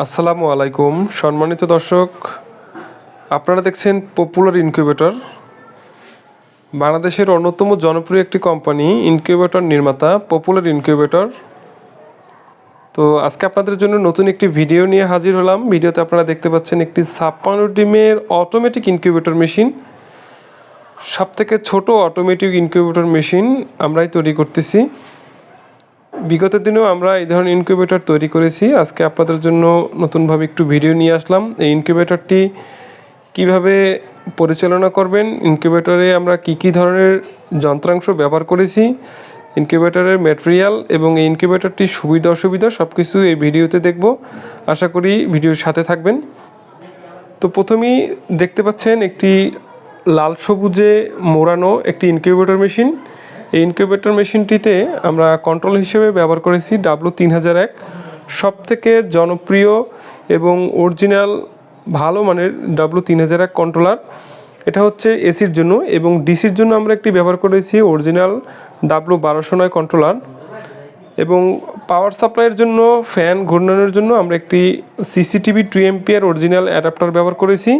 আসসালামু আলাইকুম। সম্মানিত দর্শক, আপনারা দেখছেন পপুলার ইনকিউবেটর। বাংলাদেশের অন্যতম জনপ্রিয় একটি কোম্পানি, ইনকিউবেটর নির্মাতা, পপুলার ইনকিউবেটর। তো আজকে আপনাদের জন্য নতুন একটি ভিডিও নিয়ে হাজির হলাম। ভিডিওতে আপনারা দেখতে পাচ্ছেন একটি ছাপ্পান্ন ডিমের অটোমেটিক ইনকিউবেটর মেশিন সব থেকে ছোট অটোমেটিক ইনকিউবেটর মেশিন আমরাই তৈরি করতেছি। বিগত দিনেও আমরা এই ধরনের ইনকিউবেটর তৈরি করেছি। আজকে আপনাদের জন্য নতুনভাবে একটু ভিডিও নিয়ে আসলাম। এই ইনকিউবেটরটি কীভাবে পরিচালনা করবেন? ইনকিউবেটরে আমরা কি কি ধরনের যন্ত্রাংশ ব্যবহার করেছি? ইনকিউবেটরের ম্যাটেরিয়াল এবং এই ইনকিউবেটরটির সুবিধা, অসুবিধা সব কিছু এই ভিডিওতে দেখব। আশা করি ভিডিওর সাথে থাকবেন। তো প্রথমেই দেখতে পাচ্ছেন একটি লাল সবুজে মোড়ানো একটি ইনকিউবেটর মেশিন এই ইনকিউবেটর মেশিনটিতে আমরা কন্ট্রোল হিসেবে ব্যবহার করেছি ডাব্লু তিন হাজার এক সব থেকে জনপ্রিয় এবং অরিজিনাল ভালো মানের ডাব্লু তিন হাজার এক কন্ট্রোলার এটা হচ্ছে এসির জন্য এবং ডিসির জন্য আমরা একটি ব্যবহার করেছি অরিজিনাল ডাব্লু বারোশো নয় কন্ট্রোলার এবং পাওয়ার সাপ্লাইয়ের জন্য ফ্যান ঘূর্ণানোর জন্য আমরা একটি CCTV two ampere original adapter ব্যবহার করেছি।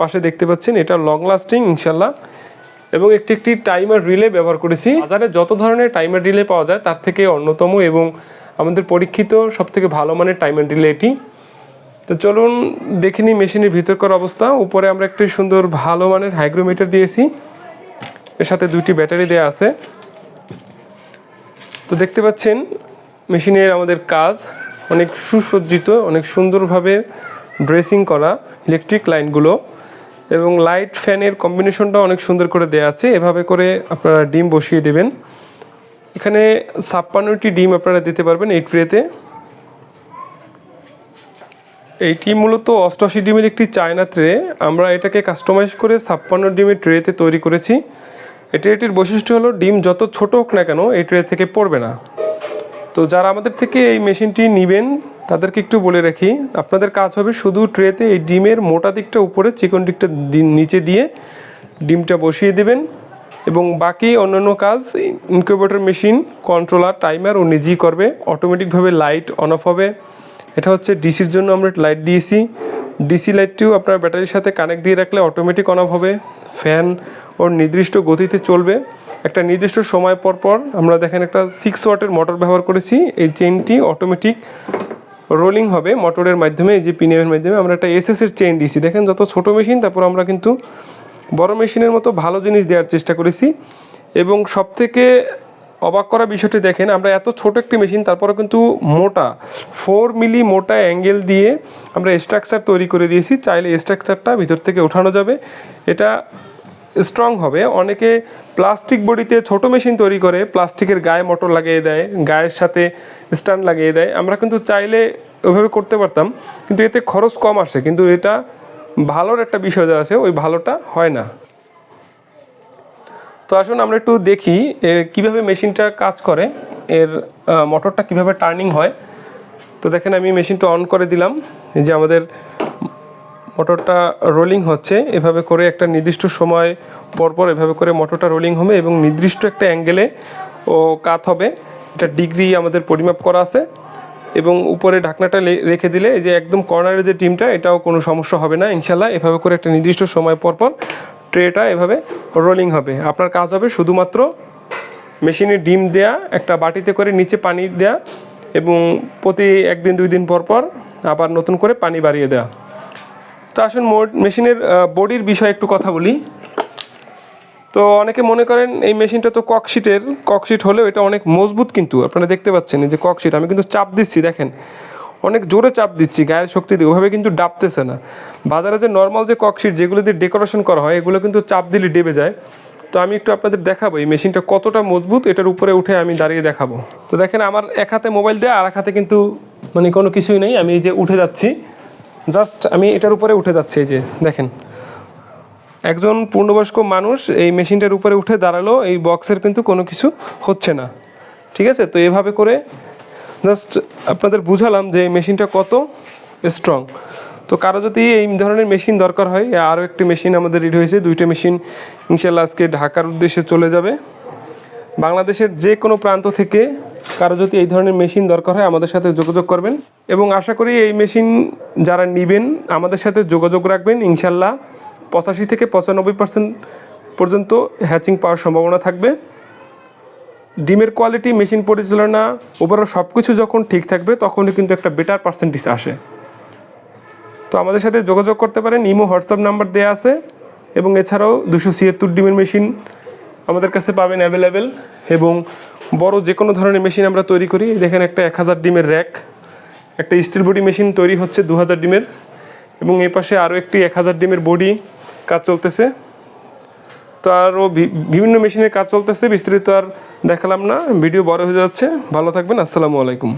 পাশে দেখতে পাচ্ছেন এটা লং লাস্টিং ইনশাল্লাহ এবং একটি একটি টাইমার রিলে ব্যবহার করেছি। বাজারে যত ধরনের টাইমার রিলে পাওয়া যায়, তার থেকে অন্যতম এবং আমাদের পরীক্ষিত সব থেকে ভালো মানের টাইমার রিলে এটি। তো চলুন দেখে নিই মেশিনের ভিতরকার অবস্থা। উপরে আমরা একটি সুন্দর ভালো মানের হাইগ্রোমিটার দিয়েছি। এর সাথে দুইটি ব্যাটারি দেওয়া আছে। তো দেখতে পাচ্ছেন মেশিনের আমাদের কাজ অনেক সুসজ্জিত, অনেক সুন্দরভাবে ড্রেসিং করা ইলেকট্রিক লাইনগুলো এবং লাইট ফ্যানের কম্বিনেশনটা অনেক সুন্দর করে দেওয়া আছে। এভাবে করে আপনারা ডিম বসিয়ে দেবেন। এখানে ছাপ্পান্নটি ডিম আপনারা দিতে পারবেন এই ট্রেতে এইটি মূলত অষ্টআশি ডিমের একটি চায়না ট্রে আমরা এটাকে কাস্টমাইজ করে ছাপ্পান্ন ডিমের ট্রেতে তৈরি করেছি। এটি এটির বৈশিষ্ট্য হলো ডিম যত ছোট হোক না কেন, এই ট্রে থেকে পড়বে না। তো যারা আমাদের থেকে এই মেশিনটি নেবেন তাদেরকে একটু বলে রাখি, আপনাদের কাজ হবে শুধু ট্রেতে এই ডিমের মোটা দিকটা উপরে, চিকন দিকটা নিচে দিয়ে ডিমটা বসিয়ে দেবেন এবং বাকি অন্যান্য কাজ ইনকিউবেটর মেশিন কন্ট্রোলার টাইমার ও নিজেই করবে। অটোমেটিকভাবে লাইট অন অফ হবে। এটা হচ্ছে ডিসির জন্য আমরা লাইট দিয়েছি। ডিসি লাইটটিও আপনার ব্যাটারির সাথে কানেক্ট দিয়ে রাখলে অটোমেটিক অন অফ হবে। ফ্যান ওর নির্দিষ্ট গতিতে চলবে। একটা নির্দিষ্ট সময় পর পর আমরা দেখেন একটা সিক্স ওয়াটের মোটর ব্যবহার করেছি। এই চেনটি অটোমেটিক রোলিং হবে মোটরের মাধ্যমে যে পিনিয়ামের মাধ্যমে আমরা একটা এসএস এর চেইন দিয়েছি। দেখেন যত ছোট মেশিন তারপর আমরা কিন্তু বড় মেশিনের মতো ভালো জিনিস দেওয়ার চেষ্টা করেছি। এবং সবথেকে অবাক করা বিষয়টি দেখেন, আমরা এত ছোট একটি মেশিন তারপরে কিন্তু মোটা ফোর মিলি মোটা অ্যাঙ্গেল দিয়ে আমরা স্ট্রাকচার তৈরি করে দিয়েছি। চাইলে স্ট্রাকচারটা ভিতর থেকে ওঠানো যাবে। এটা স্ট্রং হবে। অনেকে প্লাস্টিক বডিতে ছোট মেশিন তৈরি করে প্লাস্টিকের গায়ে মোটর লাগিয়ে দেয়, গায়ের সাথে স্ট্যান্ড লাগিয়ে দেয়। আমরা কিন্তু চাইলে ওইভাবে করতে পারতাম, কিন্তু এতে খরচ কম আসে। কিন্তু এটা ভালোর একটা বিষয় যা আছে, ওই ভালোটা হয় না। তো আসুন আমরা একটু দেখি এর কীভাবে মেশিনটা কাজ করে, এর মোটরটা কীভাবে টার্নিং হয়। তো দেখেন আমি মেশিনটা অন করে দিলাম। যে আমাদের মোটরটা রোলিং হচ্ছে। এভাবে করে একটা নির্দিষ্ট সময় পরপর এভাবে করে মোটরটা রোলিং হবে এবং নির্দিষ্ট একটা অ্যাঙ্গেলে ও কাত হবে। এটা ডিগ্রি আমাদের পরিমাপ করা আছে এবং উপরে ঢাকনাটা রেখে দিলে এই যে একদম কর্নারের যে টিমটা, এটাও কোনো সমস্যা হবে না ইনশাল্লাহ এভাবে করে একটা নির্দিষ্ট সময় পরপর ট্রেটা এভাবে রোলিং হবে। আপনার কাজ হবে শুধুমাত্র মেশিনে ডিম দেয়া, একটা বাটিতে করে নিচে পানি দেয়া এবং প্রতি একদিন, দুই দিন পর পর আবার নতুন করে পানি বাড়িয়ে দেওয়া তো আসুন মেশিনের বডির বিষয়ে একটু কথা বলি। তো অনেকে মনে করেন এই মেশিনটা তো ককশিটের ককশিট হলেও এটা অনেক মজবুত কিন্তু, আপনারা দেখতে পাচ্ছেন যে ককশিট আমি কিন্তু চাপ দিচ্ছি, দেখেন। অনেক জোরে চাপ দিচ্ছি, গায়ের শক্তি দিয়ে, ওভাবে কিন্তু ডাবতেছে না। বাজারে যে নর্মাল যে ককশিট যেগুলো দিয়ে ডেকোরেশন করা হয়, এগুলো কিন্তু চাপ দিলে ডেবে যায়। তো আমি একটু আপনাদের দেখাবো, এই মেশিনটা কতটা মজবুত, এটার উপরে উঠে আমি দাঁড়িয়ে দেখাবো। তো দেখেন, আমার এক হাতে মোবাইল দেয়, আর এক হাতে কিন্তু মানে কোনো কিছুই নেই, আমি এই যে উঠে যাচ্ছি। জাস্ট আমি এটার উপরে উঠে যাচ্ছি, এই যে দেখেন। একজন পূর্ণবয়স্ক মানুষ এই মেশিনটার উপরে উঠে দাঁড়াল, এই বক্সের কিন্তু কোনো কিছু হচ্ছে না। ঠিক আছে? তো এভাবে করে জাস্ট আপনাদের বুঝালাম যে এই মেশিনটা কত স্ট্রং তো কারও যদি এই ধরনের মেশিন দরকার হয় আরও একটি মেশিন আমাদের রেডি হয়েছে, দুইটা মেশিন ইনশাল্লাহ আজকে ঢাকার উদ্দেশ্যে চলে যাবে। বাংলাদেশের যে কোনো প্রান্ত থেকে কারও যদি এই ধরনের মেশিন দরকার হয়, আমাদের সাথে যোগাযোগ করবেন। এবং আশা করি এই মেশিন যারা নেবেন, আমাদের সাথে যোগাযোগ রাখবেন। ইনশাল্লাহ পঁচাশি থেকে পঁচানব্বই পার্সেন্ট পর্যন্ত হ্যাচিং পাওয়ার সম্ভাবনা থাকবে। ডিমের কোয়ালিটি, মেশিন পরিচালনা ওভারঅল সব কিছু যখন ঠিক থাকবে, তখনই কিন্তু একটা বেটার পার্সেন্টেজ আসে। তো আমাদের সাথে যোগাযোগ করতে পারেন। ইমো, হোয়াটসঅ্যাপ নাম্বার দেওয়া আছে। এবং এছাড়াও দুশো ছিয়াত্তর ডিমের মেশিন আমাদের কাছে পাবেন অ্যাভেলেবেল এবং বড় যে কোনো ধরনের মেশিন আমরা তৈরি করি। দেখেন একটা এক হাজার ডিমের র্যাক একটা স্টিল বডি মেশিন তৈরি হচ্ছে দু হাজার ডিমের এবং এই পাশে আরও একটি এক হাজার ডিমের বডি কাজ চলতেছে। তো আরও বিভিন্ন মেশিনের কাজ চলতেছে, বিস্তারিত আর দেখালাম না। ভিডিও বড় হয়ে যাচ্ছে। ভালো থাকবেন, আসসালামু আলাইকুম।